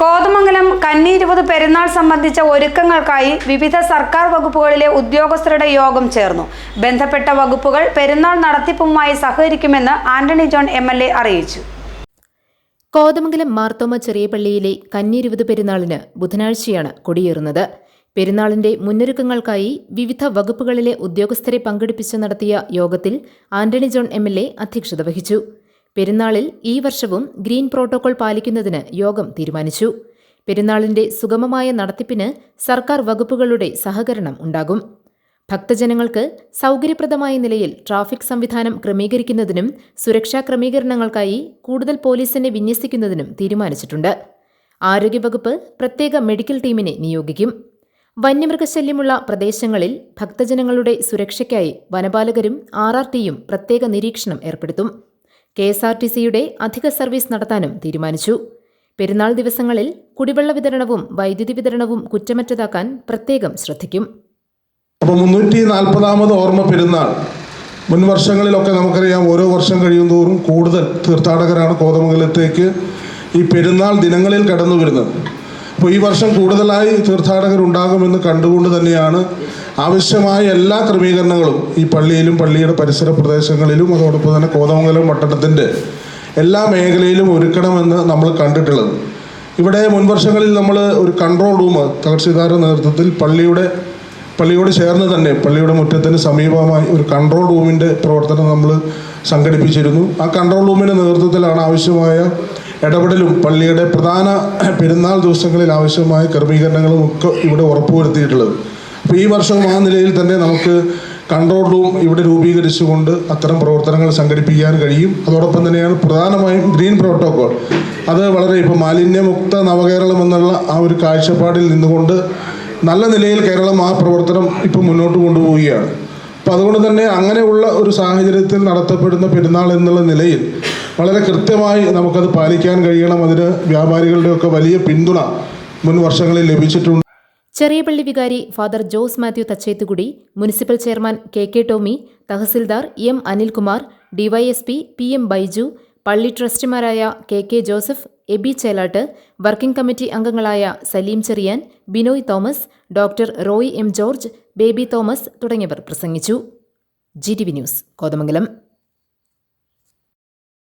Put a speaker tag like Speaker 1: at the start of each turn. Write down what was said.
Speaker 1: കോതമംഗലം കന്നി ഇരുപത് പെരുന്നാൾ സംബന്ധിച്ച ഒരുക്കങ്ങൾക്കായി വിവിധ സർക്കാർ വകുപ്പുകളിലെ ഉദ്യോഗസ്ഥരുടെ യോഗം ചേർന്നു. ബന്ധപ്പെട്ട വകുപ്പുകൾ പെരുന്നാൾ നടത്തിപ്പുമായി സഹകരിക്കുമെന്ന് ആന്റണി ജോൺ എം അറിയിച്ചു.
Speaker 2: കോതമംഗലം മാർത്തോമ ചെറിയ പള്ളിയിലെ കന്നിരുപത് പെരുന്നാളിന് ബുധനാഴ്ചയാണ് കൊടിയേറുന്നത്. പെരുന്നാളിന്റെ മുന്നൊരുക്കങ്ങൾക്കായി വിവിധ വകുപ്പുകളിലെ ഉദ്യോഗസ്ഥരെ പങ്കെടുപ്പിച്ച് നടത്തിയ യോഗത്തിൽ ആന്റണി ജോൺ എ അധ്യക്ഷത വഹിച്ചു. പെരുന്നാളിൽ ഈ വർഷവും ഗ്രീൻ പ്രോട്ടോകോൾ പാലിക്കുന്നതിന് യോഗം തീരുമാനിച്ചു. പെരുന്നാളിന്റെ സുഗമമായ നടത്തിപ്പിന് സർക്കാർ വകുപ്പുകളുടെ സഹകരണം ഉണ്ടാകും. ഭക്തജനങ്ങൾക്ക് സൗകര്യപ്രദമായ നിലയിൽ ട്രാഫിക് സംവിധാനം ക്രമീകരിക്കുന്നതിനും സുരക്ഷാ ക്രമീകരണങ്ങൾക്കായി കൂടുതൽ പോലീസിനെ വിന്യസിക്കുന്നതിനും തീരുമാനിച്ചിട്ടുണ്ട്. ആരോഗ്യവകുപ്പ് പ്രത്യേക മെഡിക്കൽ ടീമിനെ നിയോഗിക്കും. വന്യമൃഗശല്യമുള്ള പ്രദേശങ്ങളിൽ ഭക്തജനങ്ങളുടെ സുരക്ഷയ്ക്കായി വനപാലകരും ആർ പ്രത്യേക നിരീക്ഷണം ഏർപ്പെടുത്തും. കെ എസ് ആർ ടി സിയുടെ അധിക സർവീസ് നടത്താനും തീരുമാനിച്ചു. പെരുന്നാൾ ദിവസങ്ങളിൽ കുടിവെള്ള വിതരണവും വൈദ്യുതി വിതരണവും കുറ്റമറ്റതാക്കാൻ പ്രത്യേകം ശ്രദ്ധിക്കും.
Speaker 3: അപ്പോൾ മുന്നൂറ്റി നാൽപ്പതാമത് ഓർമ്മ പെരുന്നാൾ. മുൻ വർഷങ്ങളിലൊക്കെ നമുക്കറിയാം ഓരോ വർഷം കഴിയുന്തോറും കൂടുതൽ തീർത്ഥാടകരാണ് കോതമംഗലത്തേക്ക് ഈ പെരുന്നാൾ ദിനങ്ങളിൽ കടന്നു വരുന്നത് അപ്പോൾ ഈ വർഷം കൂടുതലായി തീർത്ഥാടകർ ഉണ്ടാകുമെന്ന് കണ്ടുകൊണ്ട് തന്നെയാണ് ആവശ്യമായ എല്ലാ ക്രമീകരണങ്ങളും ഈ പള്ളിയിലും പള്ളിയുടെ പരിസര പ്രദേശങ്ങളിലും അതോടൊപ്പം തന്നെ കോതമംഗലം പട്ടണത്തിന്റെ എല്ലാ മേഖലയിലും ഒരുക്കണമെന്ന് നമ്മൾ കണ്ടിട്ടുള്ളത്. ഇവിടെ മുൻ വർഷങ്ങളിൽ നമ്മൾ ഒരു കൺട്രോൾ റൂം തകർച്ചക്കാരുടെ നേതൃത്വത്തിൽ പള്ളിയുടെ പള്ളിയോട് ചേർന്ന് തന്നെ പള്ളിയുടെ മുറ്റത്തിന് സമീപമായി ഒരു കൺട്രോൾ റൂമിന്റെ പ്രവർത്തനം നമ്മൾ സംഘടിപ്പിച്ചിരുന്നു. ആ കൺട്രോൾ റൂമിന്റെ നേതൃത്വത്തിലാണ് ആവശ്യമായ ഇടപെടലും പള്ളിയുടെ പ്രധാന പെരുന്നാൾ ദിവസങ്ങളിൽ ആവശ്യമായ ക്രമീകരണങ്ങളും ഒക്കെ ഇവിടെ ഉറപ്പുവരുത്തിയിട്ടുള്ളത്. അപ്പോൾ ഈ വർഷവും ആ നിലയിൽ തന്നെ നമുക്ക് കൺട്രോൾ റൂം ഇവിടെ രൂപീകരിച്ചുകൊണ്ട് അത്തരം പ്രവർത്തനങ്ങൾ സംഘടിപ്പിക്കാൻ കഴിയും. അതോടൊപ്പം തന്നെയാണ് പ്രധാനമായും ഗ്രീൻ പ്രോട്ടോകോൾ. അത് വളരെ ഇപ്പോൾ മാലിന്യമുക്ത നവകേരളം എന്നുള്ള ആ ഒരു കാഴ്ചപ്പാടിൽ നിന്നുകൊണ്ട് നല്ല നിലയിൽ കേരളം ആ പ്രവർത്തനം ഇപ്പോൾ മുന്നോട്ട് കൊണ്ടുപോവുകയാണ്. അപ്പോൾ അതുകൊണ്ട് തന്നെ അങ്ങനെയുള്ള ഒരു സാഹചര്യത്തിൽ നടത്തപ്പെടുന്ന പെരുന്നാൾ എന്നുള്ള നിലയിൽ വളരെ കൃത്യമായി നമുക്കത് പാലിക്കാൻ കഴിയണം. അതിന് വ്യാപാരികളുടെയൊക്കെ വലിയ പിന്തുണ മുൻ വർഷങ്ങളിൽ ലഭിച്ചിട്ടുണ്ട്.
Speaker 2: ചെറിയ പള്ളി വികാരി father Jose Mathew Thachethukudi municipal chairman K K Tomy tahsildar M Anilkumar DYSP P M Baiju പള്ളി ട്രസ്റ്റിമാരായ K K Joseph Aby Chelat working committee അംഗങ്ങളായ സലീം ചെറിയാൻ ബിനോയ് തോമസ് ഡോക്ടർ റോയ് എം ജോർജ് ബേബി തോമസ് തുടങ്ങിയവർ പ്രസംഗിച്ചു. G T V news Kothamangalam.